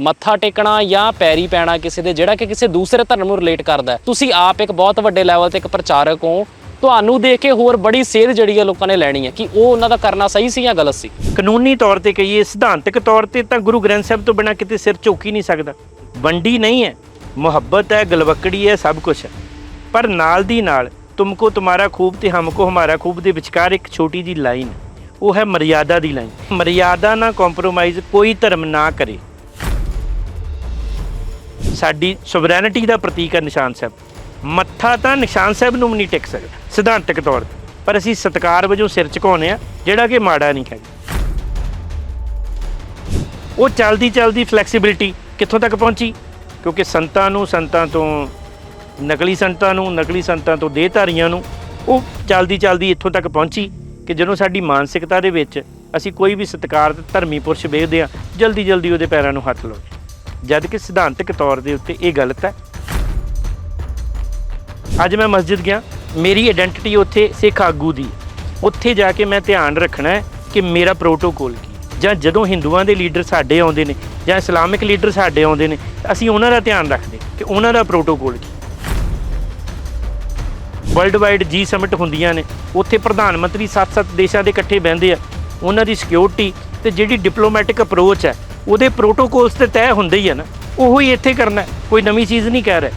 ਮੱਥਾ ਟੇਕਣਾ ਜਾਂ ਪੈਰੀ ਪੈਣਾ ਕਿਸੇ ਦੇ, ਜਿਹੜਾ ਕਿ ਕਿਸੇ ਦੂਸਰੇ ਧਰਮ ਨੂੰ ਰਿਲੇਟ ਕਰਦਾ ਤੁਸੀਂ ਆਪ ਇੱਕ ਬਹੁਤ ਵੱਡੇ ਲੈਵਲ ਤੇ ਇੱਕ ਪ੍ਰਚਾਰਕ ਹੋ। ਤੁਹਾਨੂੰ ਦੇਖ ਕੇ ਹੋਰ ਬੜੀ ਸੇਧ ਜਿਹੜੀ ਹੈ ਲੋਕਾਂ ਨੇ ਲੈਣੀ ਹੈ ਕਿ ਉਹ ਉਹਨਾਂ ਦਾ ਕਰਨਾ ਸਹੀ ਸੀ ਜਾਂ ਗਲਤ ਸੀ? ਕਾਨੂੰਨੀ ਤੌਰ ਤੇ ਕਹੀਏ, ਸਿਧਾਂਤਕ ਤੌਰ ਤੇ ਤਾਂ ਗੁਰੂ ਗ੍ਰੰਥ ਸਾਹਿਬ ਤੋਂ ਬਿਨਾ ਕਿਤੇ ਸਿਰ ਝੁਕ ਹੀ ਨਹੀਂ ਸਕਦਾ। ਵੰਡੀ ਨਹੀਂ ਹੈ। ਮੁਹੱਬਤ ਹੈ, ਗਲਵਕੜੀ ਹੈ, ਸਭ ਕੁਝ ਹੈ। ਪਰ ਨਾਲ ਦੀ ਨਾਲ ਤੁਮਕੋ ਤੁਮਾਰਾ ਖੂਬ ਤੇ ਹਮਕੋ ਹਮਾਰਾ ਖੂਬ ਦੇ ਵਿਚਕਾਰ ਇੱਕ ਛੋਟੀ ਜੀ ਲਾਈਨ ਉਹ ਹੈ ਮਰਿਆਦਾ ਦੀ ਲਾਈਨ ਮਰਿਆਦਾ ਨਾਲ ਕੰਪਰੋਮਾਈਜ਼ ਕੋਈ ਧਰਮ ਨਾ ਕਰੇ। ਸਾਡੀ ਸੋਵਰੈਨਿਟੀ ਦਾ ਪ੍ਰਤੀਕ ਹੈ ਨਿਸ਼ਾਨ ਸਾਹਿਬ। ਮੱਥਾ ਤਾਂ ਨਿਸ਼ਾਨ ਸਾਹਿਬ ਨੂੰ ਵੀ ਨਹੀਂ ਟਿਕ ਸਕਦਾ ਸਿਧਾਂਤਕ ਤੌਰ ਤੇ। ਪਰ ਅਸੀਂ ਸਤਕਾਰ ਵਜੋਂ ਸਿਰ ਝੁਕਾਉਂਦੇ ਆ ਜਿਹੜਾ ਕਿ ਮਾੜਾ ਨਹੀਂ ਹੈਗਾ ਉਹ ਚਲਦੀ ਚਲਦੀ ਫਲੈਕਸੀਬਿਲਿਟੀ ਕਿੱਥੋਂ ਤੱਕ ਪਹੁੰਚੀ? ਕਿਉਂਕਿ ਸੰਤਾਂ ਨੂੰ ਸੰਤਾਂ ਤੋਂ, ਨਕਲੀ ਸੰਤਾਂ ਨੂੰ, ਨਕਲੀ ਸੰਤਾਂ ਤੋਂ ਦੇਹਧਾਰੀਆਂ ਨੂੰ ਉਹ ਚਲਦੀ ਚਲਦੀ ਇੱਥੋਂ ਤੱਕ ਪਹੁੰਚੀ ਕਿ ਜਦੋਂ ਸਾਡੀ ਮਾਨਸਿਕਤਾ ਦੇ ਵਿੱਚ ਅਸੀਂ ਕੋਈ ਵੀ ਸਤਿਕਾਰਤ ਧਰਮੀ ਪੁਰਸ਼ ਵੇਖਦੇ ਆ ਜਲਦੀ ਜਲਦੀ ਉਹਦੇ ਪੈਰਾਂ ਨੂੰ ਹੱਥ ਲਾਉਂਦੇ ਜਦ ਕਿ ਸਿਧਾਂਤਕ ਤੌਰ ਦੇ ਉੱਤੇ ਇਹ ਗਲਤ ਹੈ। ਅੱਜ ਮੈਂ ਮਸਜਿਦ ਗਿਆ। ਮੇਰੀ ਆਇਡੈਂਟੀਟੀ ਉੱਥੇ ਸਿੱਖ ਆਗੂ ਦੀ ਉੱਥੇ ਜਾ ਕੇ ਮੈਂ ਧਿਆਨ ਰੱਖਣਾ ਹੈ ਕਿ ਮੇਰਾ ਪ੍ਰੋਟੋਕੋਲ ਕੀ ਜਾਂ ਜਦੋਂ ਹਿੰਦੂਆਂ ਦੇ ਲੀਡਰ ਸਾਡੇ ਆਉਂਦੇ ਨੇ ਜਾਂ ਇਸਲਾਮਿਕ ਲੀਡਰ ਸਾਡੇ ਆਉਂਦੇ ਨੇ, ਅਸੀਂ ਉਹਨਾਂ ਦਾ ਧਿਆਨ ਰੱਖਦੇ ਕਿ ਉਹਨਾਂ ਦਾ ਪ੍ਰੋਟੋਕੋਲ ਕੀ ਵਰਲਡ ਵਾਈਡ ਜੀ ਸਮਿਟ ਹੁੰਦੀਆਂ ਨੇ। ਉੱਥੇ ਪ੍ਰਧਾਨ ਮੰਤਰੀ ਸੱਤ-ਸੱਤ ਦੇਸ਼ਾਂ ਦੇ ਇਕੱਠੇ ਬਹਿੰਦੇ ਆ। ਉਹਨਾਂ ਦੀ ਸਿਕਿਉਰਿਟੀ ਤੇ ਜਿਹੜੀ ਡਿਪਲੋਮੈਟਿਕ ਅਪਰੋਚ ਹੈ ਉਹਦੇ ਪ੍ਰੋਟੋਕੋਲਸ ਤੇ ਤੈਅ ਹੁੰਦੇ ਹੀ ਆ ਨਾ, ਉਹੋ ਹੀ ਇੱਥੇ ਕਰਨਾ, ਕੋਈ ਨਵੀਂ ਚੀਜ਼ ਨਹੀਂ ਕਹਿ ਰਿਹਾ।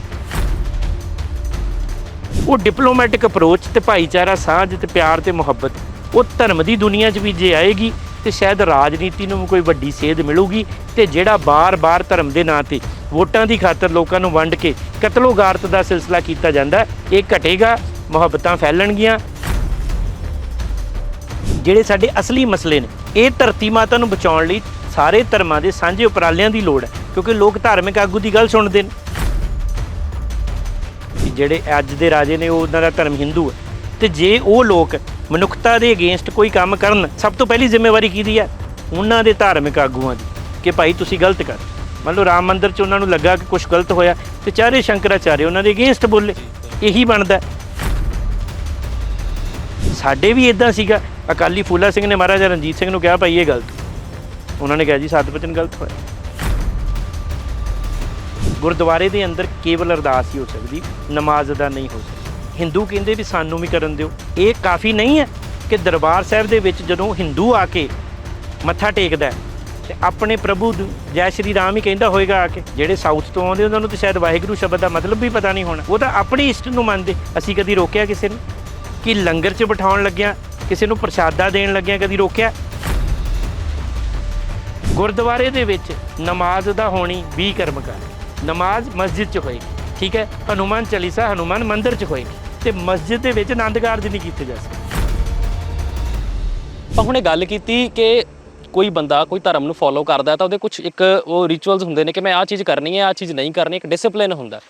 ਉਹ ਡਿਪਲੋਮੈਟਿਕ ਅਪਰੋਚ ਤੇ ਭਾਈਚਾਰਾ, ਸਾਂਝ ਤੇ ਪਿਆਰ ਤੇ ਮੁਹੱਬਤ, ਉਹ ਧਰਮ ਦੀ ਦੁਨੀਆ 'ਚ ਵੀ ਜੇ ਆਏਗੀ ਤੇ ਸ਼ਾਇਦ ਰਾਜਨੀਤੀ ਨੂੰ ਵੀ ਕੋਈ ਵੱਡੀ ਸੇਧ ਮਿਲੂਗੀ ਤੇ ਜਿਹੜਾ ਬਾਰ-ਬਾਰ ਧਰਮ ਦੇ ਨਾਂ ਤੇ ਵੋਟਾਂ ਦੀ ਖਾਤਰ ਲੋਕਾਂ ਨੂੰ ਵੰਡ ਕੇ ਕਤਲੋਗਾਰਤ ਦਾ ਸਿਲਸਿਲਾ ਕੀਤਾ ਜਾਂਦਾ, ਇਹ ਘਟੇਗਾ, ਮੁਹੱਬਤਾਂ ਫੈਲਣਗੀਆਂ। ਜਿਹੜੇ ਸਾਡੇ ਅਸਲੀ ਮਸਲੇ ਨੇ, ਇਹ ਧਰਤੀ ਮਾਤਾ ਨੂੰ ਬਚਾਉਣ ਲਈ ਸਾਰੇ ਧਰਮਾਂ ਦੇ ਸਾਂਝੇ ਉਪਰਾਲਿਆਂ ਦੀ ਲੋੜ ਹੈ, ਕਿਉਂਕਿ ਲੋਕ ਧਾਰਮਿਕ ਆਗੂ ਦੀ ਗੱਲ ਸੁਣਦੇ ਨੇ। ਜਿਹੜੇ ਅੱਜ ਦੇ ਰਾਜੇ ਨੇ, ਉਹ ਉਹਨਾਂ ਦਾ ਧਰਮ ਹਿੰਦੂ ਹੈ। ਤੇ ਜੇ ਉਹ ਲੋਕ ਮਨੁੱਖਤਾ ਦੇ ਅਗੇਂਸਟ ਕੋਈ ਕੰਮ ਕਰਨ, ਸਭ ਤੋਂ ਪਹਿਲੀ ਜ਼ਿੰਮੇਵਾਰੀ ਕਿਹਦੀ ਹੈ? ਉਹਨਾਂ ਦੇ ਧਾਰਮਿਕ ਆਗੂਆਂ ਦੀ। ਕਿ ਭਾਈ, ਤੁਸੀਂ ਗਲਤ ਕਰ ਮੰਨ ਲਓ ਰਾਮ ਮੰਦਿਰ 'ਚ ਉਹਨਾਂ ਨੂੰ ਲੱਗਾ ਕਿ ਕੁਝ ਗਲਤ ਹੋਇਆ, ਤੇ ਚਾਰੇ ਸ਼ੰਕਰਾਚਾਰਿਆ ਉਹਨਾਂ ਦੇ ਅਗੇਂਸਟ ਬੋਲੇ। ਇਹੀ ਬਣਦਾ ਸਾਡੇ ਵੀ ਇਦਾਂ ਸੀਗਾ। ਅਕਾਲੀ ਫੂਲਾ ਸਿੰਘ ਨੇ ਮਹਾਰਾਜਾ ਰਣਜੀਤ ਸਿੰਘ ਨੂੰ ਕਿਹਾ, ਭਾਈ, ਇਹ ਗਲਤ। ਉਹਨਾਂ ਨੇ ਕਿਹਾ ਜੀ ਸਤ ਬਚਨ ਗਲਤ ਹੋਇਆ। ਗੁਰਦੁਆਰੇ ਦੇ ਅੰਦਰ ਕੇਵਲ ਅਰਦਾਸ ਹੀ ਹੋ ਸਕਦੀ ਨਮਾਜ਼ ਅਦਾ ਨਹੀਂ ਹੋ ਸਕਦੀ। ਹਿੰਦੂ ਕਹਿੰਦੇ ਵੀ ਸਾਨੂੰ ਵੀ ਕਰਨ ਦਿਓ। ਇਹ ਕਾਫੀ ਨਹੀਂ ਹੈ ਕਿ ਦਰਬਾਰ ਸਾਹਿਬ ਦੇ ਵਿੱਚ ਜਦੋਂ ਹਿੰਦੂ ਆ ਕੇ ਮੱਥਾ ਟੇਕਦਾ ਹੈ, ਤੇ ਆਪਣੇ ਪ੍ਰਭੂ ਜੈ ਸ਼੍ਰੀ ਰਾਮ ਹੀ ਕਹਿੰਦਾ ਹੋਏਗਾ ਆ ਕੇ ਜਿਹੜੇ ਸਾਊਥ ਤੋਂ ਆਉਂਦੇ ਉਹਨਾਂ ਨੂੰ ਤਾਂ ਸ਼ਾਇਦ ਵਾਹਿਗੁਰੂ ਸ਼ਬਦ ਦਾ ਮਤਲਬ ਵੀ ਪਤਾ ਨਹੀਂ ਹੋਣਾ। ਉਹ ਤਾਂ ਆਪਣੀ ਇਸ਼ਟ ਨੂੰ ਮੰਨਦੇ। ਅਸੀਂ ਕਦੀ ਰੋਕਿਆ ਕਿਸੇ ਨੂੰ? ਕਿ ਲੰਗਰ 'ਚ ਬਿਠਾਉਣ ਲੱਗਿਆ ਕਿਸੇ ਨੂੰ ਪ੍ਰਸ਼ਾਦਾ ਦੇਣ ਲੱਗਿਆ ਕਦੀ ਰੋਕਿਆ? ਗੁਰਦੁਆਰੇ ਦੇ ਵਿੱਚ ਨਮਾਜ਼ ਦਾ ਹੋਣੀ 20 ਕਰਮਕਾਰ ਨਮਾਜ਼ ਮਸਜਿਦ 'ਚ ਹੋਏਗੀ, ਠੀਕ ਹੈ? ਹਨੂਮਾਨ ਚਾਲੀਸਾ, ਹਨੂਮਾਨ ਮੰਦਿਰ 'ਚ ਹੋਏਗੀ ਤੇ ਮਸਜਿਦ ਦੇ ਵਿੱਚ ਆਨੰਦ ਕਾਰਜ ਨਹੀਂ ਕੀਤੇ ਜਾ ਸਕਦੇ। ਆਪਾਂ ਹੁਣੇ ਗੱਲ ਕੀਤੀ ਕਿ ਕੋਈ ਬੰਦਾ ਕੋਈ ਧਰਮ ਨੂੰ ਫੋਲੋ ਕਰਦਾ ਤਾਂ ਉਹਦੇ ਕੁਝ ਇੱਕ ਉਹ ਰਿਚੁਅਲਸ ਹੁੰਦੇ ਨੇ ਕਿ ਮੈਂ ਆਹ ਚੀਜ਼ ਕਰਨੀ ਹੈ, ਆਹ ਚੀਜ਼ ਨਹੀਂ ਕਰਨੀ, ਇੱਕ ਡਿਸਪਲਿਨ ਹੁੰਦਾ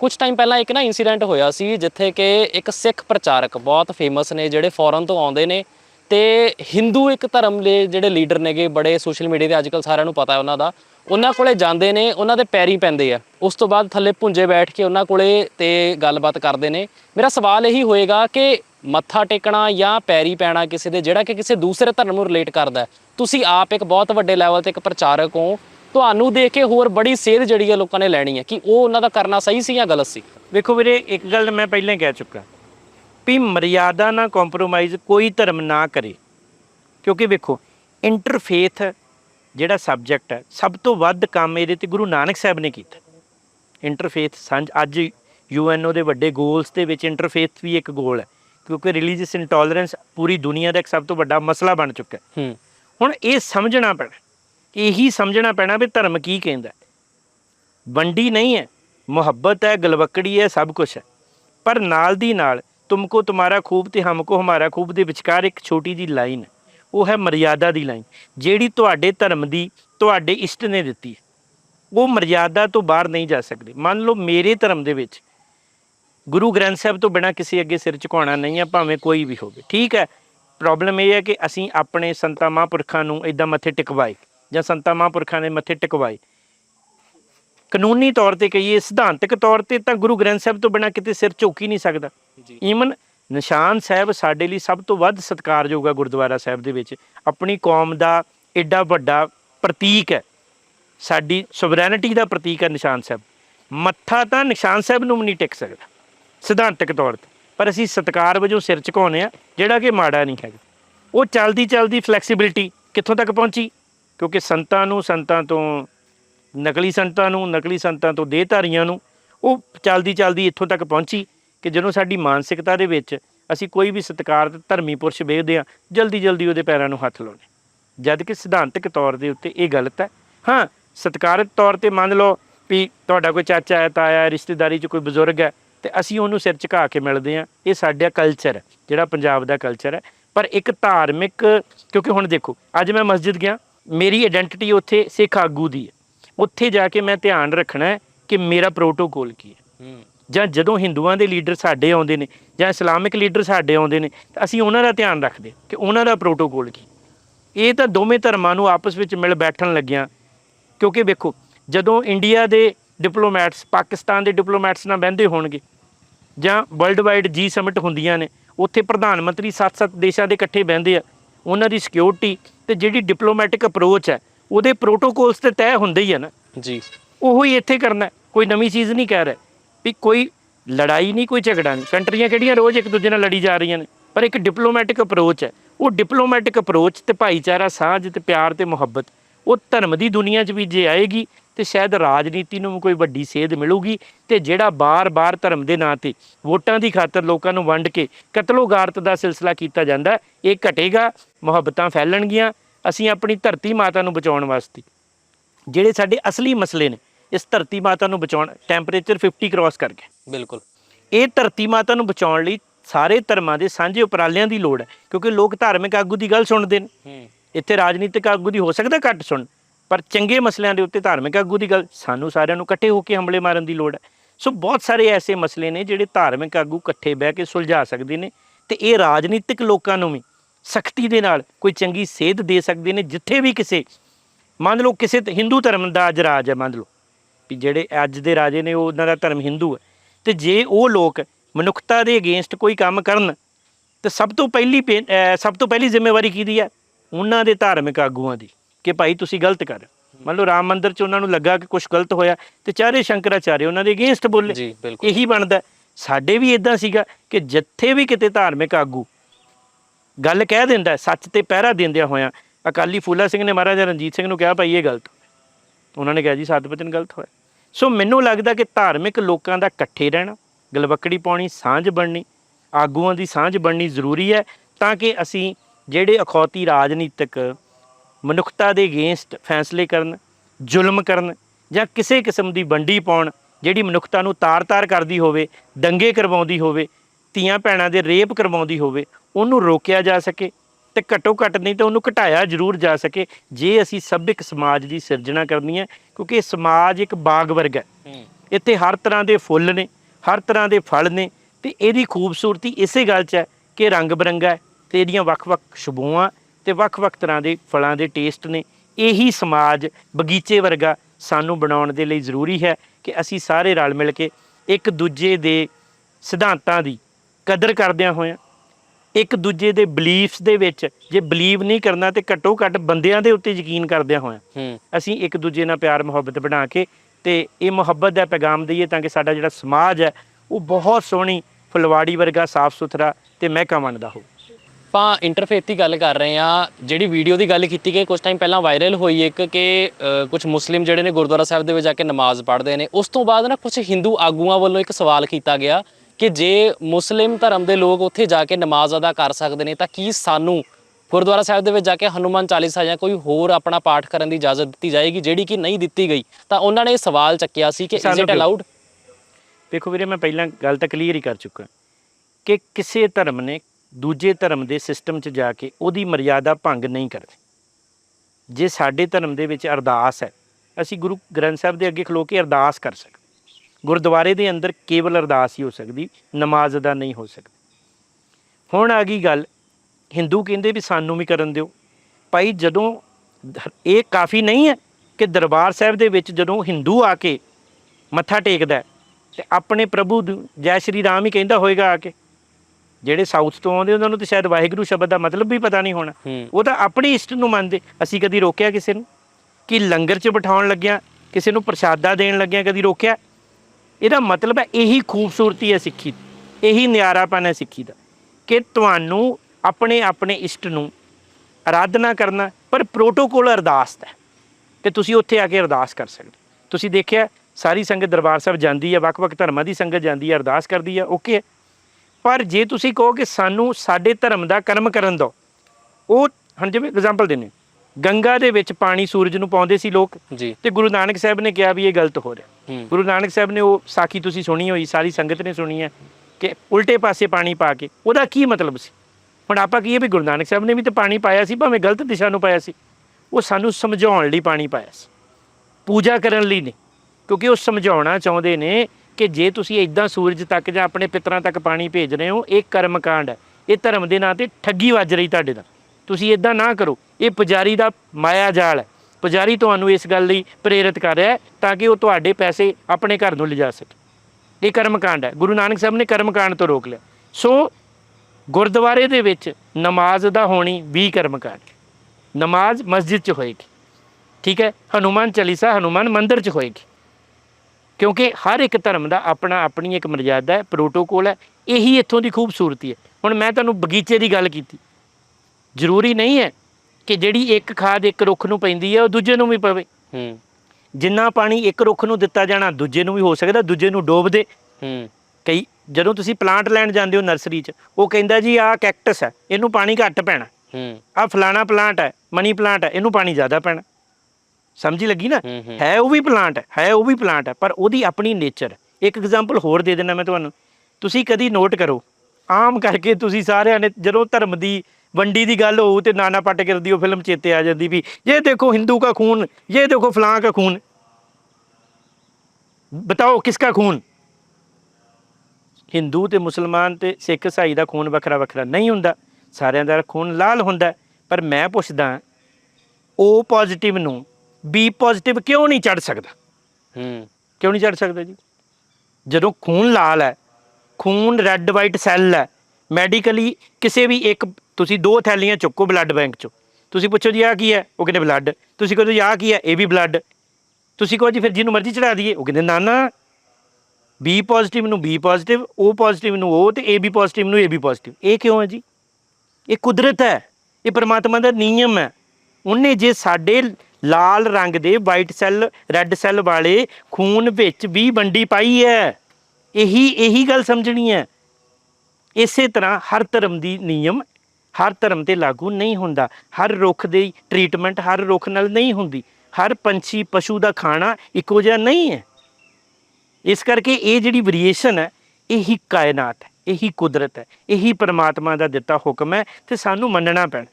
ਕੁਝ ਟਾਈਮ ਪਹਿਲਾਂ ਇੱਕ ਨਾ ਇਨਸੀਡੈਂਟ ਹੋਇਆ ਸੀ ਜਿੱਥੇ ਕਿ ਇੱਕ ਸਿੱਖ ਪ੍ਰਚਾਰਕ ਬਹੁਤ ਫੇਮਸ ਨੇ, ਜਿਹੜੇ ਫੋਰਨ ਤੋਂ ਆਉਂਦੇ ਨੇ ਤੇ ਹਿੰਦੂ ਇੱਕ ਧਰਮ ਦੇ ਜਿਹੜੇ ਲੀਡਰ ਨੇਗੇ, ਬੜੇ ਸੋਸ਼ਲ ਮੀਡੀਆ ਤੇ ਅੱਜਕੱਲ ਸਾਰਿਆਂ ਨੂੰ ਪਤਾ ਹੈ ਉਹਨਾਂ ਦਾ, ਉਹਨਾਂ ਕੋਲੇ ਜਾਂਦੇ ਨੇ, ਉਹਨਾਂ ਦੇ ਪੈਰੀ ਪੈਂਦੇ ਆ। ਉਸ ਤੋਂ ਬਾਅਦ ਥੱਲੇ ਪੁੰਜੇ ਬੈਠ ਕੇ ਉਹਨਾਂ ਕੋਲੇ ਤੇ ਗੱਲਬਾਤ ਕਰਦੇ ਨੇ। ਮੇਰਾ ਸਵਾਲ ਇਹੀ ਹੋਏਗਾ ਕਿ ਮੱਥਾ ਟੇਕਣਾ ਜਾਂ ਪੈਰੀ ਪੈਣਾ ਕਿਸੇ ਦੇ, ਜਿਹੜਾ ਕਿ ਕਿਸੇ ਦੂਸਰੇ ਧਰਮ ਨੂੰ ਰਿਲੇਟ ਕਰਦਾ ਤੁਸੀਂ ਆਪ ਇੱਕ ਬਹੁਤ ਵੱਡੇ ਲੈਵਲ ਤੇ ਇੱਕ ਪ੍ਰਚਾਰਕ ਹੋ। ਤੁਹਾਨੂੰ ਦੇਖ ਕੇ ਹੋਰ ਬੜੀ ਸੇਧ ਜਿਹੜੀ ਹੈ ਲੋਕਾਂ ਨੇ ਲੈਣੀ ਹੈ, ਕਿ ਉਹ ਉਹਨਾਂ ਦਾ ਕਰਨਾ ਸਹੀ ਸੀ ਜਾਂ ਗਲਤ ਸੀ? ਵੇਖੋ ਵੀਰੇ, ਇੱਕ ਗੱਲ ਮੈਂ ਪਹਿਲਾਂ ਹੀ ਕਹਿ ਚੁੱਕਾ। ਵੀ ਮਰਿਆਦਾ ਨਾਲ ਕੰਪਰੋਮਾਈਜ਼ ਕੋਈ ਧਰਮ ਨਾ ਕਰੇ। ਕਿਉਂਕਿ ਵੇਖੋ ਇੰਟਰਫੇਥ ਜਿਹੜਾ ਸਬਜੈਕਟ ਹੈ ਸਭ ਤੋਂ ਵੱਧ ਕੰਮ ਇਹਦੇ ਤੇ ਗੁਰੂ ਨਾਨਕ ਸਾਹਿਬ ਨੇ ਕੀਤਾ। ਇੰਟਰਫੇਥ ਸਾਂਝ ਅੱਜ ਯੂਐਨਓ ਦੇ ਵੱਡੇ ਗੋਲਸ ਦੇ ਵਿੱਚ ਇੰਟਰਫੇਥ ਵੀ ਇੱਕ ਗੋਲ ਹੈ ਕਿਉਂਕਿ ਰਿਲੀਜੀਅਸ ਇੰਟੋਲਰੈਂਸ ਪੂਰੀ ਦੁਨੀਆ ਦਾ ਇੱਕ ਸਭ ਤੋਂ ਵੱਡਾ ਮਸਲਾ ਬਣ ਚੁੱਕਾ ਹੈ। ਹੁਣ ਇਹ ਸਮਝਣਾ ਪੈਣਾ ਇਹੀ ਸਮਝਣਾ ਪੈਣਾ ਵੀ ਧਰਮ ਕੀ ਕਹਿੰਦਾ। ਵੰਡੀ ਨਹੀਂ ਹੈ ਮੁਹੱਬਤ ਹੈ ਗਲਵਕੜੀ ਹੈ ਸਭ ਕੁਝ ਹੈ। ਪਰ ਨਾਲ ਦੀ ਨਾਲ ਤੁਮਕੋ ਤੁਮਾਰਾ ਖੂਬ ਤੇ ਹਮਕੋ ਹਮਾਰਾ ਖੂਬ ਦੇ ਵਿਚਕਾਰ ਇੱਕ ਛੋਟੀ ਜੀ ਲਾਈਨ ਉਹ ਹੈ ਮਰਿਆਦਾ ਦੀ ਲਾਈਨ ਜਿਹੜੀ ਤੁਹਾਡੇ ਧਰਮ ਦੀ ਤੁਹਾਡੇ ਇਸ਼ਟ ਨੇ ਦਿੱਤੀ ਉਹ ਮਰਿਆਦਾ ਤੋਂ ਬਾਹਰ ਨਹੀਂ ਜਾ ਸਕਦੇ ਮੰਨ ਲਓ ਮੇਰੇ ਧਰਮ ਦੇ ਵਿੱਚ ਗੁਰੂ ਗ੍ਰੰਥ ਸਾਹਿਬ ਤੋਂ ਬਿਨਾ ਕਿਸੇ ਅੱਗੇ ਸਿਰ ਝੁਕਾਉਣਾ ਨਹੀਂ ਹੈ ਭਾਵੇਂ ਕੋਈ ਵੀ ਹੋਵੇ ਠੀਕ ਹੈ ਪ੍ਰੋਬਲਮ ਇਹ ਹੈ ਕਿ ਅਸੀਂ ਆਪਣੇ ਸੰਤਾਂ ਮਹਾਂਪੁਰਖਾਂ ਨੂੰ ਇਦਾਂ ਮੱਥੇ ਟਿਕਵਾਏ ਜਾਂ ਸੰਤਾਂ ਮਹਾਂਪੁਰਖਾਂ ਦੇ ਮੱਥੇ ਟਿਕਵਾਏ ਕਾਨੂੰਨੀ ਤੌਰ ਤੇ ਕਹੀਏ ਸਿਧਾਂਤਕ ਤੌਰ ਤੇ ਤਾਂ ਗੁਰੂ ਗ੍ਰੰਥ ਸਾਹਿਬ ਤੋਂ ਬਿਨਾ ਕਿਤੇ ਸਿਰ ਝੁਕ ਹੀ ਨਹੀਂ ਸਕਦਾ। ਜੀ। ਈਵਨ ਨਿਸ਼ਾਨ ਸਾਹਿਬ ਸਾਡੇ ਲਈ ਸਭ ਤੋਂ ਵੱਧ ਸਤਿਕਾਰਯੋਗ ਹੈ ਗੁਰਦੁਆਰਾ ਸਾਹਿਬ ਦੇ ਵਿੱਚ। ਆਪਣੀ ਕੌਮ ਦਾ ਐਡਾ ਵੱਡਾ ਪ੍ਰਤੀਕ ਹੈ। ਸਾਡੀ ਸੋਵਰੈਨਿਟੀ ਦਾ ਪ੍ਰਤੀਕ ਹੈ ਨਿਸ਼ਾਨ ਸਾਹਿਬ। ਮੱਥਾ ਤਾਂ ਨਿਸ਼ਾਨ ਸਾਹਿਬ ਨੂੰ ਨਹੀਂ ਟਿਕ ਸਕਦਾ ਸਿਧਾਂਤਕ ਤੌਰ ਤੇ। ਪਰ ਅਸੀਂ ਸਤਕਾਰ ਵਜੋਂ ਸਿਰ ਝੁਕਾਉਂਦੇ ਆ ਜਿਹੜਾ ਕਿ ਮਾੜਾ ਨਹੀਂ ਹੈਗਾ। ਉਹ ਚਲਦੀ ਚਲਦੀ ਫਲੈਕਸੀਬਿਲਿਟੀ ਕਿੱਥੋਂ ਤੱਕ ਪਹੁੰਚੀ? ਕਿਉਂਕਿ ਸੰਤਾਂ ਨੂੰ ਸੰਤਾਂ ਤੋਂ ਨਕਲੀ ਸੰਤਾਂ ਨੂੰ, ਨਕਲੀ ਸੰਤਾਂ ਤੋਂ ਦੇਹਧਾਰੀਆਂ ਨੂੰ ਉਹ ਚੱਲਦੀ ਚੱਲਦੀ ਇੱਥੋਂ ਤੱਕ ਪਹੁੰਚੀ ਕਿ ਜਦੋਂ ਸਾਡੀ ਮਾਨਸਿਕਤਾ ਦੇ ਵਿੱਚ ਅਸੀਂ ਕੋਈ ਵੀ ਸਤਿਕਾਰਤ ਧਰਮੀ ਪੁਰਸ਼ ਵੇਖਦੇ ਆ ਜਲਦੀ ਜਲਦੀ ਉਹਦੇ ਪੈਰਾਂ ਨੂੰ ਹੱਥ ਲਾਉਣੇ ਜਦ ਕਿ ਸਿਧਾਂਤਕ ਤੌਰ ਦੇ ਉੱਤੇ ਇਹ ਗਲਤ ਹੈ। ਹਾਂ, ਸਤਿਕਾਰਤ ਤੌਰ ਤੇ ਮੰਨ ਲਓ ਵੀ ਤੁਹਾਡਾ ਕੋਈ ਚਾਚਾ ਹੈ, ਤਾਇਆ ਹੈ, ਰਿਸ਼ਤੇਦਾਰੀ 'ਚ ਕੋਈ ਬਜ਼ੁਰਗ ਹੈ, ਤੇ ਅਸੀਂ ਉਹਨੂੰ ਸਿਰ ਝੁਕਾ ਕੇ ਮਿਲਦੇ ਆ ਇਹ ਸਾਡਾ ਕਲਚਰ ਹੈ, ਜਿਹੜਾ ਪੰਜਾਬ ਦਾ ਕਲਚਰ ਹੈ। ਪਰ ਇੱਕ ਧਾਰਮਿਕ, ਕਿਉਂਕਿ ਹੁਣ ਦੇਖੋ, ਅੱਜ ਮੈਂ ਮਸਜਿਦ ਗਿਆ, ਮੇਰੀ ਆਇਡੈਂਟੀਟੀ ਉੱਥੇ ਸਿੱਖ ਆਗੂ ਦੀ ਹੈ। ਉੱਥੇ ਜਾ ਕੇ ਮੈਂ ਧਿਆਨ ਰੱਖਣਾ ਹੈ ਕਿ ਮੇਰਾ ਪ੍ਰੋਟੋਕੋਲ ਕੀ ਹੈ। ਹੂੰ। ਜਾਂ ਜਦੋਂ ਹਿੰਦੂਆਂ ਦੇ ਲੀਡਰ ਸਾਡੇ ਆਉਂਦੇ ਨੇ ਜਾਂ ਇਸਲਾਮਿਕ ਲੀਡਰ ਸਾਡੇ ਆਉਂਦੇ ਨੇ ਤਾਂ ਅਸੀਂ ਉਹਨਾਂ ਦਾ ਧਿਆਨ ਰੱਖਦੇ ਕਿ ਉਹਨਾਂ ਦਾ ਪ੍ਰੋਟੋਕੋਲ ਕੀ ਇਹ ਤਾਂ ਦੋਵੇਂ ਧਰਮਾਂ ਨੂੰ ਆਪਸ ਵਿੱਚ ਮਿਲ ਬੈਠਣ ਲੱਗਿਆ ਕਿਉਂਕਿ ਵੇਖੋ ਜਦੋਂ ਇੰਡੀਆ ਦੇ ਡਿਪਲੋਮੈਟਸ ਪਾਕਿਸਤਾਨ ਦੇ ਡਿਪਲੋਮੈਟਸ ਨਾਲ ਬਹਿੰਦੇ ਹੋਣਗੇ ਜਾਂ ਵਰਲਡ ਵਾਈਡ ਜੀ ਸਮਿਟ ਹੁੰਦੀਆਂ ਨੇ ਉੱਥੇ ਪ੍ਰਧਾਨ ਮੰਤਰੀ ਸੱਤ-ਸੱਤ ਦੇਸ਼ਾਂ ਦੇ ਇਕੱਠੇ ਬਹਿੰਦੇ ਆ ਉਹਨਾਂ ਦੀ ਸਿਕਿਉਰਿਟੀ ਤੇ ਜਿਹੜੀ ਡਿਪਲੋਮੈਟਿਕ ਅਪਰੋਚ ਹੈ ਉਹਦੇ ਪ੍ਰੋਟੋਕੋਲਸ ਤੇ ਤੈਅ ਹੁੰਦੇ ਹੀ ਆ ਨਾ। ਜੀ। ਉਹੋ ਹੀ ਇੱਥੇ ਕਰਨਾ। ਕੋਈ ਨਵੀਂ ਚੀਜ਼ ਨਹੀਂ ਕਹਿ ਰਿਹਾ। ਵੀ ਕੋਈ ਲੜਾਈ ਨਹੀਂ ਕੋਈ ਝਗੜਾ ਨਹੀਂ। ਕੰਟਰੀਆਂ ਕਿਹੜੀਆਂ ਰੋਜ਼ ਇੱਕ ਦੂਜੇ ਨਾਲ ਲੜੀ ਜਾ ਰਹੀਆਂ ਨੇ। ਪਰ ਇੱਕ ਡਿਪਲੋਮੈਟਿਕ ਅਪਰੋਚ ਹੈ। ਉਹ ਡਿਪਲੋਮੈਟਿਕ ਅਪਰੋਚ ਤੇ ਭਾਈਚਾਰਾ ਸਾਂਝ ਤੇ ਪਿਆਰ ਤੇ ਮੁਹੱਬਤ। ਉਹ ਧਰਮ ਦੀ ਦੁਨੀਆ 'ਚ ਵੀ ਜੇ ਆਏਗੀ ਤੇ ਸ਼ਾਇਦ ਰਾਜਨੀਤੀ ਨੂੰ ਕੋਈ ਵੱਡੀ ਸੇਧ ਮਿਲੂਗੀ ਤੇ ਜਿਹੜਾ ਬਾਰ-ਬਾਰ ਧਰਮ ਦੇ ਨਾਂ ਤੇ ਵੋਟਾਂ ਦੀ ਖਾਤਰ ਲੋਕਾਂ ਨੂੰ ਵੰਡ ਕੇ ਕਤਲੋਗਾਰਤ ਦਾ ਸਿਲਸਿਲਾ ਕੀਤਾ ਜਾਂਦਾ ਇਹ ਘਟੇਗਾ ਮੁਹੱਬਤਾਂ ਫੈਲਣਗੀਆਂ। ਅਸੀਂ ਆਪਣੀ ਧਰਤੀ ਮਾਤਾ ਨੂੰ ਬਚਾਉਣ ਵਾਸਤੇ। ਜਿਹੜੇ ਸਾਡੇ ਅਸਲੀ ਮਸਲੇ ਨੇ ਇਸ ਧਰਤੀ ਮਾਤਾ ਨੂੰ ਬਚਾਉਣ ਟੈਂਪਰੇਚਰ 50 ਕ੍ਰਾਸ ਕਰ ਗਿਆ ਬਿਲਕੁਲ। ਇਹ ਧਰਤੀ ਮਾਤਾ ਨੂੰ ਬਚਾਉਣ ਲਈ ਸਾਰੇ ਧਰਮਾਂ ਦੇ ਸਾਂਝੇ ਉਪਰਾਲਿਆਂ ਦੀ ਲੋੜ ਹੈ ਕਿਉਂਕਿ ਲੋਕ ਧਾਰਮਿਕ ਆਗੂ ਦੀ ਗੱਲ ਸੁਣਦੇ ਨੇ। ਹੂੰ। ਇੱਥੇ ਰਾਜਨੀਤਿਕ ਆਗੂ ਦੀ ਹੋ ਸਕਦਾ ਘੱਟ ਸੁਣ ਪਰ ਚੰਗੇ ਮਸਲਿਆਂ ਦੇ ਉੱਤੇ ਧਾਰਮਿਕ ਆਗੂ ਦੀ ਗੱਲ ਸਾਨੂੰ ਸਾਰਿਆਂ ਨੂੰ ਇਕੱਠੇ ਹੋ ਕੇ ਹਮਲੇ ਮਾਰਨ ਦੀ ਲੋੜ ਹੈ। ਸੋ ਬਹੁਤ ਸਾਰੇ ਐਸੇ ਮਸਲੇ ਨੇ ਜਿਹੜੇ ਧਾਰਮਿਕ ਆਗੂ ਇਕੱਠੇ ਬਹਿ ਕੇ ਸੁਲਝਾ ਸਕਦੇ ਨੇ ਤੇ ਇਹ ਰਾਜਨੀਤਿਕ ਲੋਕਾਂ ਨੂੰ ਵੀ ਸਖਤੀ ਦੇ ਨਾਲ ਕੋਈ ਚੰਗੀ ਸੇਧ ਦੇ ਸਕਦੇ ਨੇ ਜਿੱਥੇ ਵੀ ਕਿਸੇ। ਮੰਨ ਲਓ ਕਿਸੇ ਤੇ- ਹਿੰਦੂ ਧਰਮ ਦਾ ਅੱਜ ਰਾਜ ਹੈ ਮੰਨ ਲਓ। ਵੀ ਜਿਹੜੇ ਅੱਜ ਦੇ ਰਾਜੇ ਨੇ ਉਹ ਉਹਨਾਂ ਦਾ ਧਰਮ ਹਿੰਦੂ ਹੈ। ਤੇ ਜੇ ਉਹ ਲੋਕ ਮਨੁੱਖਤਾ ਦੇ ਅਗੇਂਸਟ ਕੋਈ ਕੰਮ ਕਰਨ ਤੇ ਸਭ ਤੋਂ ਪਹਿਲੀ ਸਭ ਤੋਂ ਪਹਿਲੀ ਜ਼ਿੰਮੇਵਾਰੀ ਕਿਹਦੀ ਹੈ? ਉਹਨਾਂ ਦੇ ਧਾਰਮਿਕ ਆਗੂਆਂ ਦੀ ਕਿ ਭਾਈ ਤੁਸੀਂ ਗਲਤ ਕਰ। ਮੰਨ ਲਓ ਰਾਮ ਮੰਦਿਰ 'ਚ ਉਹਨਾਂ ਨੂੰ ਲੱਗਾ ਕਿ ਕੁਝ ਗਲਤ ਹੋਇਆ ਤੇ ਚਾਰੇ ਸ਼ੰਕਰਾਚਾਰਿਆ ਉਹਨਾਂ ਦੇ ਅਗੇਂਸਟ ਬੋਲੇ। ਜੀ ਬਿਲਕੁਲ। ਇਹੀ ਬਣਦਾ। ਸਾਡੇ ਵੀ ਇਦਾਂ ਸੀਗਾ ਕਿ ਜਿੱਥੇ ਵੀ ਕਿਤੇ ਧਾਰਮਿਕ ਆਗੂ ਗੱਲ ਕਹਿ ਦਿੰਦਾ, ਸੱਚ ਤੇ ਪਹਿਰਾ ਦਿੰਦਿਆਂ ਹੋਇਆਂ, ਅਕਾਲੀ ਫੂਲਾ ਸਿੰਘ ਨੇ ਮਹਾਰਾਜਾ ਰਣਜੀਤ ਸਿੰਘ ਨੂੰ ਕਿਹਾ, ਭਾਈ, ਇਹ ਗਲਤ ਉਹਨਾਂ ਨੇ ਕਿਹਾ, ਜੀ ਸੱਤ ਬਚਨ ਗਲਤ ਹੋਇਆ। ਸੋ ਮੈਨੂੰ ਲੱਗਦਾ ਕਿ ਧਾਰਮਿਕ ਲੋਕਾਂ ਦਾ ਇਕੱਠੇ ਰਹਿਣਾ, ਗਲਵੱਕੜੀ ਪਾਉਣੀ, ਸਾਂਝ ਬਣਨੀ, ਆਗੂਆਂ ਦੀ ਸਾਂਝ ਬਣਨੀ ਜ਼ਰੂਰੀ ਹੈ ਤਾਂ ਕਿ ਅਸੀਂ ਜਿਹੜੇ ਅਖੌਤੀ ਰਾਜਨੀਤਿਕ ਮਨੁੱਖਤਾ ਦੇ ਅਗੇਂਸਟ ਫੈਸਲੇ ਕਰਨ, ਜ਼ੁਲਮ ਕਰਨ ਜਾਂ ਕਿਸੇ ਕਿਸਮ ਦੀ ਵੰਡੀ ਪਾਉਣ, ਜਿਹੜੀ ਮਨੁੱਖਤਾ ਨੂੰ ਤਾਰ-ਤਾਰ ਕਰਦੀ ਹੋਵੇ, ਦੰਗੇ ਕਰਵਾਉਂਦੀ ਹੋਵੇ ਧੀਆਂ ਭੈਣਾਂ ਦੇ ਰੇਪ ਕਰਵਾਉਂਦੀ ਹੋਵੇ ਉਹਨੂੰ ਰੋਕਿਆ ਜਾ ਸਕੇ ਤੇ ਘੱਟੋ ਘੱਟ ਨਹੀਂ ਤਾਂ ਉਹਨੂੰ ਘਟਾਇਆ ਜ਼ਰੂਰ ਜਾ ਸਕੇ ਜੇ ਅਸੀਂ ਸਭਿਕ ਸਮਾਜ ਦੀ ਸਿਰਜਣਾ ਕਰਨੀ ਹੈ ਕਿਉਂਕਿ ਇਹ ਸਮਾਜ ਇੱਕ ਬਾਗ ਵਰਗਾ ਹੂੰ। ਇੱਥੇ ਹਰ ਤਰ੍ਹਾਂ ਦੇ ਫੁੱਲ ਨੇ ਹਰ ਤਰ੍ਹਾਂ ਦੇ ਫਲ ਨੇ ਤੇ ਇਹਦੀ ਖੂਬਸੂਰਤੀ ਇਸੇ ਗੱਲ 'ਚ ਹੈ ਕਿ ਰੰਗ ਬਰੰਗਾ ਹੈ ਤੇ ਇਹਦੀਆਂ ਵੱਖ-ਵੱਖ ਖੁਸ਼ਬੂਆਂ ਤੇ ਵੱਖ-ਵੱਖ ਤਰ੍ਹਾਂ ਦੇ ਫਲਾਂ ਦੇ ਟੇਸਟ ਨੇ। ਇਹੀ ਸਮਾਜ ਬਗੀਚੇ ਵਰਗਾ ਸਾਨੂੰ ਬਣਾਉਣ ਦੇ ਲਈ ਜ਼ਰੂਰੀ ਹੈ ਕਿ ਅਸੀਂ ਸਾਰੇ ਰਲ ਮਿਲ ਕੇ ਇੱਕ ਦੂਜੇ ਦੇ ਸਿਧਾਂਤਾਂ ਦੀ ਕਦਰ ਕਰਦਿਆਂ ਹੋਇਆਂ ਇੱਕ ਦੂਜੇ ਦੇ ਬਲੀਫਸ ਦੇ ਵਿੱਚ ਜੇ ਬਲੀਵ ਨਹੀਂ ਕਰਨਾ ਤੇ ਘੱਟੋ ਘੱਟ ਬੰਦਿਆਂ ਦੇ ਉੱਤੇ ਯਕੀਨ ਕਰਦਿਆਂ ਹੋਇਆਂ ਅਸੀਂ ਇੱਕ ਦੂਜੇ ਨਾਲ ਪਿਆਰ ਮੁਹੱਬਤ ਬਣਾ ਕੇ ਤੇ ਇਹ ਮੁਹੱਬਤ ਦਾ ਪੈਗਾਮ ਦਈਏ ਤਾਂ ਕਿ ਸਾਡਾ ਜਿਹੜਾ ਸਮਾਜ ਹੈ ਉਹ ਬਹੁਤ ਸੋਹਣੀ ਫੁਲਵਾੜੀ ਵਰਗਾ ਸਾਫ਼ ਸੁਥਰਾ ਤੇ ਮਹਿਕਾ ਮੰਨਦਾ ਹੋ ਆਪਾਂ ਇੰਟਰਫੇਥ ਦੀ ਗੱਲ ਕਰ ਰਹੇ ਆ ਜਿਹੜੀ ਵੀਡੀਓ ਦੀ ਗੱਲ ਕੀਤੀ ਕਿ ਕੁਝ ਟਾਈਮ ਪਹਿਲਾਂ ਵਾਇਰਲ ਹੋਈ ਇੱਕ ਕਿ ਕੁਝ ਮੁਸਲਿਮ ਜਿਹੜੇ ਨੇ ਗੁਰਦੁਆਰਾ ਸਾਹਿਬ ਦੇ ਵਿੱਚ ਜਾ ਕੇ ਨਮਾਜ਼ ਪੜ੍ਹਦੇ ਨੇ। ਉਸ ਤੋਂ ਬਾਅਦ ਨਾ ਕੁਝ ਹਿੰਦੂ ਆਗੂਆਂ ਵੱਲੋਂ ਇੱਕ ਸਵਾਲ ਕੀਤਾ ਗਿਆ ਕਿ ਜੇ ਮੁਸਲਿਮ ਧਰਮ ਦੇ ਲੋਕ ਉੱਥੇ ਜਾ ਕੇ ਨਮਾਜ਼ ਅਦਾ ਕਰ ਸਕਦੇ ਨੇ ਤਾਂ ਕੀ ਸਾਨੂੰ ਗੁਰਦੁਆਰਾ ਸਾਹਿਬ ਦੇ ਵਿੱਚ ਜਾ ਕੇ ਹਨੂਮਾਨ ਚਾਲੀਸਾ ਜਾਂ ਕੋਈ ਹੋਰ ਆਪਣਾ ਪਾਠ ਕਰਨ ਦੀ ਇਜਾਜ਼ਤ ਦਿੱਤੀ ਜਾਏਗੀ ਜਿਹੜੀ ਕਿ ਨਹੀਂ ਦਿੱਤੀ ਗਈ? ਤਾਂ ਉਹਨਾਂ ਨੇ ਇਹ ਸਵਾਲ ਚੱਕਿਆ ਸੀ ਕਿ ਇਜ਼ ਇਟ? ਅਲਾਉਡ ਵੇਖੋ ਵੀਰੇ ਮੈਂ ਪਹਿਲਾਂ ਗੱਲ ਤਾਂ ਕਲੀਅਰ ਹੀ ਕਰ ਚੁੱਕਾ। ਕਿ ਕਿਸੇ ਧਰਮ ਨੇ ਦੂਜੇ ਧਰਮ ਦੇ ਸਿਸਟਮ 'ਚ ਜਾ ਕੇ ਉਹਦੀ ਮਰਿਆਦਾ ਭੰਗ ਨਹੀਂ ਕਰਦੇ। ਜੇ ਸਾਡੇ ਧਰਮ ਦੇ ਵਿੱਚ ਅਰਦਾਸ ਹੈ ਅਸੀਂ ਗੁਰੂ ਗ੍ਰੰਥ ਸਾਹਿਬ ਦੇ ਅੱਗੇ ਖਲੋ ਕੇ ਅਰਦਾਸ ਕਰ ਸਕਦੇ। ਗੁਰਦੁਆਰੇ ਦੇ ਅੰਦਰ ਕੇਵਲ ਅਰਦਾਸ ਹੀ ਹੋ ਸਕਦੀ ਨਮਾਜ਼ ਅਦਾ ਨਹੀਂ ਹੋ ਸਕਦੀ। ਹੁਣ ਆ ਗਈ ਗੱਲ ਹਿੰਦੂ ਕਹਿੰਦੇ ਵੀ ਸਾਨੂੰ ਵੀ ਕਰਨ ਦਿਓ। ਭਾਈ ਜਦੋਂ ਇਹ ਕਾਫੀ ਨਹੀਂ ਹੈ ਕਿ ਦਰਬਾਰ ਸਾਹਿਬ ਦੇ ਵਿੱਚ ਜਦੋਂ ਹਿੰਦੂ ਆ ਕੇ ਮੱਥਾ ਟੇਕਦਾ ਹੈ, ਤੇ ਆਪਣੇ ਪ੍ਰਭੂ ਜੈ ਸ਼੍ਰੀ ਰਾਮ ਹੀ ਕਹਿੰਦਾ ਹੋਏਗਾ ਆ ਕੇ। ਜਿਹੜੇ ਸਾਊਥ ਤੋਂ ਆਉਂਦੇ ਉਹਨਾਂ ਨੂੰ ਤਾਂ ਸ਼ਾਇਦ ਵਾਹਿਗੁਰੂ ਸ਼ਬਦ ਦਾ ਮਤਲਬ ਵੀ ਪਤਾ ਨਹੀਂ ਹੋਣਾ। ਉਹ ਤਾਂ ਆਪਣੀ ਇਸ਼ਟ ਨੂੰ ਮੰਨਦੇ। ਅਸੀਂ ਕਦੀ ਰੋਕਿਆ ਕਿਸੇ ਨੂੰ? ਕਿ ਲੰਗਰ 'ਚ ਬਿਠਾਉਣ ਲੱਗਿਆ ਕਿਸੇ ਨੂੰ ਪ੍ਰਸ਼ਾਦਾ ਦੇਣ ਲੱਗਿਆ ਕਦੀ ਰੋਕਿਆ? ਇਹਦਾ ਮਤਲਬ ਹੈ ਇਹੀ ਖੂਬਸੂਰਤੀ ਹੈ ਸਿੱਖੀ ਦੀ। ਇਹੀ ਨਿਆਰਾਪਨ ਹੈ ਸਿੱਖੀ ਦਾ। ਕਿ ਤੁਹਾਨੂੰ ਆਪਣੇ ਆਪਣੇ ਇਸ਼ਟ ਨੂੰ ਆਰਾਧਨਾ ਕਰਨਾ ਪਰ ਪ੍ਰੋਟੋਕੋਲ ਅਰਦਾਸ ਦਾ ਹੈ। ਕਿ ਤੁਸੀਂ ਉੱਥੇ ਆ ਕੇ ਅਰਦਾਸ ਕਰ ਸਕਦੇ ਤੁਸੀਂ ਦੇਖਿਆ ਸਾਰੀ ਸੰਗਤ ਦਰਬਾਰ ਸਾਹਿਬ ਜਾਂਦੀ ਹੈ ਵੱਖ-ਵੱਖ ਧਰਮਾਂ ਦੀ ਸੰਗਤ ਜਾਂਦੀ ਹੈ ਅਰਦਾਸ ਕਰਦੀ ਹੈ ਓਕੇ ਹੈ। ਪਰ ਜੇ ਤੁਸੀਂ ਕਹੋ ਕਿ ਸਾਨੂੰ ਸਾਡੇ ਧਰਮ ਦਾ ਕਰਮ ਕਰਨ ਦਿਓ ਉਹ ਹੁਣ ਜਿਵੇਂ ਐਗਜ਼ਾਮਪਲ ਦਿੰਨੇ ਗੰਗਾ ਦੇ ਵਿੱਚ ਪਾਣੀ ਸੂਰਜ ਨੂੰ ਪਾਉਂਦੇ ਸੀ ਲੋਕ ਜੀ। ਤੇ ਗੁਰੂ ਨਾਨਕ ਸਾਹਿਬ ਨੇ ਕਿਹਾ ਵੀ ਇਹ ਗਲਤ ਹੋ ਰਿਹਾ। ਗੁਰੂ ਨਾਨਕ ਸਾਹਿਬ ਨੇ ਉਹ ਸਾਖੀ ਤੁਸੀਂ ਸੁਣੀ ਹੋਈ ਸਾਰੀ ਸੰਗਤ ਨੇ ਸੁਣੀ ਹੈ ਕਿ ਉਲਟੇ ਪਾਸੇ ਪਾਣੀ ਪਾ ਕੇ ਉਹਦਾ ਕੀ ਮਤਲਬ ਸੀ? ਹੁਣ ਆਪਾਂ ਕਹੀਏ ਵੀ ਗੁਰੂ ਨਾਨਕ ਸਾਹਿਬ ਨੇ ਵੀ ਤਾਂ ਪਾਣੀ ਪਾਇਆ ਸੀ ਭਾਵੇਂ ਗਲਤ ਦਿਸ਼ਾ ਨੂੰ ਪਾਇਆ ਸੀ ਉਹ ਸਾਨੂੰ ਸਮਝਾਉਣ ਲਈ ਪਾਣੀ ਪਾਇਆ ਸੀ। ਪੂਜਾ ਕਰਨ ਲਈ ਨਹੀਂ ਕਿਉਂਕਿ ਉਹ ਸਮਝਾਉਣਾ ਚਾਹੁੰਦੇ ਨੇ ਕਿ ਜੇ ਤੁਸੀਂ ਇਦਾਂ ਸੂਰਜ ਤੱਕ ਜਾਂ ਆਪਣੇ ਪਿਤਰਾਂ ਤੱਕ ਪਾਣੀ ਭੇਜ ਰਹੇ ਹੋ, ਇਹ ਕਰਮ ਕਾਂਡ ਹੈ। ਇਹ ਧਰਮ ਦੇ ਨਾਂ ਤੇ ਠੱਗੀ ਵੱਜ ਰਹੀ ਤੁਹਾਡੇ ਨਾਲ। ਤੁਸੀਂ ਇਦਾਂ ਨਾ ਕਰੋ। ਇਹ ਪੁਜਾਰੀ ਦਾ ਮਾਇਆ ਜਾਲ ਹੈ। ਪੁਜਾਰੀ ਤੁਹਾਨੂੰ ਇਸ ਗੱਲ ਲਈ ਪ੍ਰੇਰਿਤ ਕਰ ਰਿਹਾ ਹੈ ਤਾਂ ਕਿ ਉਹ ਤੁਹਾਡੇ ਪੈਸੇ ਆਪਣੇ ਘਰ ਨੂੰ ਲਿਜਾ ਸਕੇ। ਇਹ ਕਰਮ ਕਾਂਡ ਹੈ। ਗੁਰੂ ਨਾਨਕ ਸਾਹਿਬ ਨੇ ਕਰਮ ਕਾਂਡ ਤੋਂ ਰੋਕ ਲਿਆ। ਸੋ ਗੁਰਦੁਆਰੇ ਦੇ ਵਿੱਚ ਨਮਾਜ਼ ਦਾ ਹੋਣੀ ਵੀ ਕਰਮ ਕਾਂਡ ਨਮਾਜ਼ ਮਸਜਿਦ 'ਚ ਹੋਏਗੀ। ਠੀਕ ਹੈ? ਹਨੂਮਾਨ ਚਾਲੀਸਾ, ਹਨੂਮਾਨ ਮੰਦਿਰ 'ਚ ਹੋਏਗੀ। ਕਿਉਂਕਿ ਹਰ ਇੱਕ ਧਰਮ ਦਾ ਆਪਣਾ ਆਪਣੀ ਇੱਕ ਮਰਜ਼ਾਦਾ ਹੈ ਪ੍ਰੋਟੋਕੋਲ ਹੈ ਇਹੀ ਇੱਥੋਂ ਦੀ ਖੂਬਸੂਰਤੀ ਹੈ। ਹੁਣ ਮੈਂ ਤੁਹਾਨੂੰ ਬਗੀਚੇ ਦੀ ਗੱਲ ਕੀਤੀ। ਜ਼ਰੂਰੀ ਨਹੀਂ ਹੈ ਕਿ ਜਿਹੜੀ ਇੱਕ ਖਾਦ ਇੱਕ ਰੁੱਖ ਨੂੰ ਪੈਂਦੀ ਹੈ ਉਹ ਦੂਜੇ ਨੂੰ ਵੀ ਪਵੇ। ਹੂੰ। ਜਿੰਨਾ ਪਾਣੀ ਇੱਕ ਰੁੱਖ ਨੂੰ ਦਿੱਤਾ ਜਾਣਾ ਦੂਜੇ ਨੂੰ ਵੀ ਹੋ ਸਕਦਾ ਦੂਜੇ ਨੂੰ ਡੋਬ ਦੇ। ਹੂੰ। ਕਈ ਜਦੋਂ ਤੁਸੀਂ ਪਲਾਂਟ ਲੈਣ ਜਾਂਦੇ ਹੋ ਨਰਸਰੀ 'ਚ ਉਹ ਕਹਿੰਦਾ ਜੀ ਆਹ ਕੈਕਟਸ ਹੈ ਇਹਨੂੰ ਪਾਣੀ ਘੱਟ ਪੈਣਾ। ਹੂੰ। ਆਹ ਫਲਾਣਾ ਪਲਾਂਟ ਹੈ ਮਨੀ ਪਲਾਂਟ ਹੈ ਇਹਨੂੰ ਪਾਣੀ ਜ਼ਿਆਦਾ ਪੈਣਾ। ਸਮਝ ਲੱਗੀ ਨਾ? ਹੈ ਉਹ ਵੀ ਪਲਾਂਟ ਹੈ ਉਹ ਵੀ ਪਲਾਂਟ ਹੈ ਪਰ ਉਹਦੀ ਆਪਣੀ ਨੇਚਰ ਇੱਕ ਐਗਜ਼ਾਮਪਲ ਹੋਰ ਦੇ ਦੇਣਾ ਮੈਂ ਤੁਹਾਨੂੰ। ਤੁਸੀਂ ਕਦੀ ਨੋਟ ਕਰੋ ਆਮ ਕਰਕੇ ਤੁਸੀਂ ਸਾਰਿਆਂ ਨੇ ਜਦੋਂ ਧਰਮ ਦੀ ਵੰਡੀ ਦੀ ਗੱਲ ਹੋਊ ਤੇ ਨਾਨਾ ਪੱਟ ਦੀ ਉਹ ਫਿਲਮ ਚੇਤੇ ਆ ਜਾਂਦੀ ਵੀ ਇਹ ਦੇਖੋ ਹਿੰਦੂ ਦਾ ਖੂਨ ਇਹ ਦੇਖੋ ਫਲਾਂ ਦਾ ਖੂਨ। ਬਤਾਓ ਕਿਸ ਦਾ ਖੂਨ? ਹਿੰਦੂ ਤੇ ਮੁਸਲਮਾਨ ਤੇ ਸਿੱਖ ਸਾਈ ਦਾ ਖੂਨ ਵੱਖਰਾ ਵੱਖਰਾ ਨਹੀਂ ਹੁੰਦਾ। ਸਾਰਿਆਂ ਦਾ ਖੂਨ ਲਾਲ ਹੁੰਦਾ। ਪਰ ਮੈਂ ਪੁੱਛਦਾ ਉਹ ਪੋਜ਼ਿਟਿਵ ਨੂੰ B ਪੋਜ਼ਿਟਿਵ ਕਿਉਂ ਨਹੀਂ ਚੜ ਸਕਦਾ? ਹੂੰ। ਕਿਉਂ ਨਹੀਂ ਚੜ ਸਕਦਾ ਜੀ? ਜਦੋਂ ਖੂਨ ਲਾਲ ਹੈ ਖੂਨ ਰੈੱਡ ਵਾਈਟ ਸੈੱਲ ਹੈ ਮੈਡੀਕਲੀ ਕਿਸੇ ਵੀ ਇੱਕ ਤੁਸੀਂ ਦੋ ਥੈਲੀਆਂ ਚੁੱਕੋ ਬਲੱਡ ਬੈਂਕ ਚੋਂ। ਤੁਸੀਂ ਪੁੱਛੋ ਜੀ ਆਹ ਕੀ ਹੈ? ਉਹ ਕਹਿੰਦੇ ਬਲੱਡ ਤੁਸੀਂ ਕਹੋ ਜੀ ਆਹ ਕੀ ਹੈ? ਇਹ ਵੀ ਬਲੱਡ ਤੁਸੀਂ ਕਹੋ ਜੀ ਫਿਰ ਜਿਹਨੂੰ ਮਰਜ਼ੀ ਚੜਾ ਦਈਏ। ਉਹ ਕਹਿੰਦੇ ਨਾ ਨਾ। ਬੀ ਪੋਜ਼ਿਟਿਵ ਨੂੰ ਬੀ ਪੋਜ਼ਿਟਿਵ O ਪੋਜ਼ਿਟਿਵ ਨੂੰ O ਤੇ AB ਪੋਜ਼ਿਟਿਵ ਨੂੰ AB ਪੋਜ਼ਿਟਿਵ ਇਹ ਕਿਉਂ ਹੈ ਜੀ? ਇਹ ਕੁਦਰਤ ਹੈ। ਇਹ ਪਰਮਾਤਮਾ ਦਾ ਨਿਯਮ ਹੈ। ਉਹਨੇ ਜੇ ਸਾਡੇ ਲਾਲ ਰੰਗ ਦੇ ਵਾਈਟ ਸੈੱਲ ਰੈੱਡ ਸੈੱਲ ਵਾਲੇ ਖੂਨ ਵਿੱਚ ਵੀ ਵੰਡੀ ਪਾਈ ਹੈ। ਇਹੀ ਇਹੀ ਗੱਲ ਸਮਝਣੀ ਹੈ। ਇਸੇ ਤਰ੍ਹਾਂ ਹਰ ਧਰਮ ਦੀ ਨਿਯਮ, ਹਰ ਧਰਮ ਤੇ ਲਾਗੂ ਨਹੀਂ ਹੁੰਦਾ। ਹਰ ਰੁੱਖ ਦੀ ਟ੍ਰੀਟਮੈਂਟ ਹਰ ਰੁੱਖ ਨਾਲ ਨਹੀਂ ਹੁੰਦੀ। ਹਰ ਪੰਛੀ, ਪਸ਼ੂ ਦਾ ਖਾਣਾ ਇੱਕੋ ਜਿਹਾ ਨਹੀਂ ਹੈ। ਇਸ ਕਰਕੇ ਇਹ ਜਿਹੜੀ ਵੇਰੀਏਸ਼ਨ ਹੈ, ਇਹੀ ਕਾਇਨਾਤ ਹੈ, ਇਹੀ ਕੁਦਰਤ ਹੈ, ਇਹੀ ਪਰਮਾਤਮਾ ਦਾ ਦਿੱਤਾ ਹੁਕਮ ਹੈ ਤੇ ਸਾਨੂੰ ਮੰਨਣਾ ਪੈਣਾ।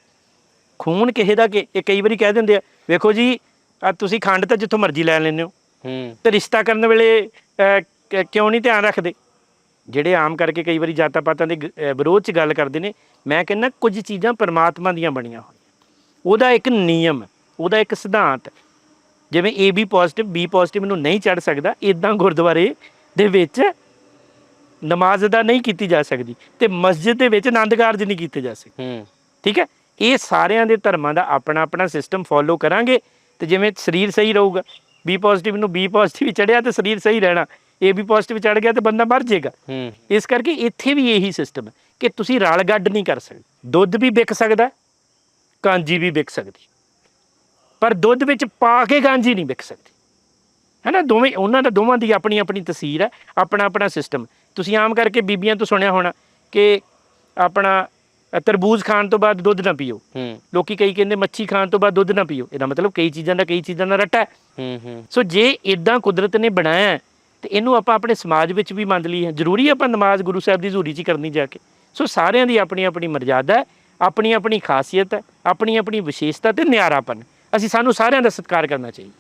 ਖੂਨ ਕਿਸੇ ਦਾ ਕਿ ਇਹ ਕਈ ਵਾਰੀ ਕਹਿ ਦਿੰਦੇ ਆ ਵੇਖੋ ਜੀ ਆ ਤੁਸੀਂ ਖੰਡ ਤਾਂ ਜਿੱਥੋਂ ਮਰਜ਼ੀ ਲੈ ਲੈਂਦੇ ਹੋ। ਹੂੰ। ਤੇ ਰਿਸ਼ਤਾ ਕਰਨ ਵੇਲੇ ਅਹ, ਕ- ਕਿਉਂ ਨਹੀਂ ਧਿਆਨ ਰੱਖਦੇ? ਜਿਹੜੇ ਆਮ ਕਰਕੇ ਕਈ ਵਾਰੀ ਜਾਤਾਂ ਪਾਤਾਂ ਦੇ ਗ- ਅਹ, ਵਿਰੋਧ ਚ ਗੱਲ ਕਰਦੇ ਨੇ ਮੈਂ ਕਹਿੰਦਾ ਕੁਝ ਚੀਜ਼ਾਂ ਪਰਮਾਤਮਾ ਦੀਆਂ ਬਣੀਆਂ ਹੋਈਆਂ। ਉਹਦਾ ਇੱਕ ਨਿਯਮ ਹੈ, ਉਹਦਾ ਇੱਕ ਸਿਧਾਂਤ ਹੈ। ਜਿਵੇਂ AB ਪੋਜ਼ਿਟਿਵ B ਪੋਜ਼ਿਟਿਵ ਨੂੰ ਨਹੀਂ ਚੜ ਸਕਦਾ ਇਦਾਂ ਗੁਰਦੁਆਰੇ ਦੇ ਵਿੱਚ ਨਮਾਜ਼ ਅਦਾ ਨਹੀਂ ਕੀਤੀ ਜਾ ਸਕਦੀ ਤੇ ਮਸਜਿਦ ਦੇ ਵਿੱਚ ਆਨੰਦ ਕਾਰਜ ਨਹੀਂ ਕੀਤੇ ਜਾ ਸਕਦੇ। ਹੂੰ। ਠੀਕ ਹੈ? ਇਹ ਸਾਰਿਆਂ ਦੇ ਧਰਮਾਂ ਦਾ ਆਪਣਾ ਆਪਣਾ ਸਿਸਟਮ ਫੋਲੋ ਕਰਾਂਗੇ ਤੇ ਜਿਵੇਂ ਸਰੀਰ ਸਹੀ ਰਹੂਗਾ ਬੀ ਪੋਜ਼ਿਟਿਵ ਨੂੰ ਬੀ ਪੋਜ਼ਿਟਿਵ ਚੜਿਆ ਤੇ ਸਰੀਰ ਸਹੀ ਰਹਿਣਾ ਏ ਬੀ ਪੋਜ਼ਿਟਿਵ ਚੜ ਗਿਆ ਤੇ ਬੰਦਾ ਮਰ ਜਾਏਗਾ ਇਸ ਕਰਕੇ ਇੱਥੇ ਵੀ ਇਹੀ ਸਿਸਟਮ ਹੈ ਕਿ ਤੁਸੀਂ ਰਲ ਗੱਡ ਨਹੀਂ ਕਰ ਸਕਦੇ। ਦੁੱਧ ਵੀ ਵਿਕ ਸਕਦਾ ਕਾਂਜੀ ਵੀ ਵਿਕ ਸਕਦੀ। ਪਰ ਦੁੱਧ ਵਿੱਚ ਪਾ ਕੇ ਕਾਂਜੀ ਨਹੀਂ ਵਿਕ ਸਕਦੀ। ਹੈ ਨਾ ਦੋਵੇਂ ਉਹਨਾਂ ਦਾ ਦੋਵਾਂ ਦੀ ਆਪਣੀ ਆਪਣੀ ਤਸਵੀਰ ਹੈ ਆਪਣਾ ਆਪਣਾ ਸਿਸਟਮ ਤੁਸੀਂ ਆਮ ਕਰਕੇ ਬੀਬੀਆਂ ਤੋਂ ਸੁਣਿਆ ਹੋਣਾ ਕਿ ਆਪਣਾ ਤਰਬੂਜ ਖਾਣ ਤੋਂ ਬਾਅਦ ਦੁੱਧ ਨਾ ਪੀਓ। ਲੋਕੀ ਕਈ ਕਹਿੰਦੇ ਮੱਛੀ ਖਾਣ ਤੋਂ ਬਾਅਦ ਦੁੱਧ ਨਾ ਪੀਓ। ਇਹਦਾ ਮਤਲਬ ਕਈ ਚੀਜ਼ਾਂ ਦਾ ਕਈ ਚੀਜ਼ਾਂ ਦਾ ਰੱਟਾ ਹੈ। ਸੋ ਜੇ ਇਦਾਂ ਕੁਦਰਤ ਨੇ ਬਣਾਇਆ ਤੇ ਇਹਨੂੰ ਆਪਾਂ ਆਪਣੇ ਸਮਾਜ ਵਿੱਚ ਵੀ ਮੰਨ ਲਈਏ। ਜ਼ਰੂਰੀ ਆਪਾਂ ਨਮਾਜ਼ ਗੁਰੂ ਸਾਹਿਬ ਦੀ ਹਜ਼ੂਰੀ 'ਚ ਹੀ ਕਰਨੀ ਜਾ ਕੇ। ਸੋ ਸਾਰਿਆਂ ਦੀ ਆਪਣੀ ਆਪਣੀ ਮਰਜ਼ਾਦਾ ਹੈ ਆਪਣੀ ਆਪਣੀ ਖਾਸੀਅਤ ਹੈ ਆਪਣੀ ਆਪਣੀ ਵਿਸ਼ੇਸ਼ਤਾ ਤੇ ਨਿਆਰਾਪਨ ਅਸੀਂ ਸਾਨੂੰ ਸਾਰਿਆਂ ਦਾ ਸਤਿਕਾਰ ਕਰਨਾ ਚਾਹੀਦਾ।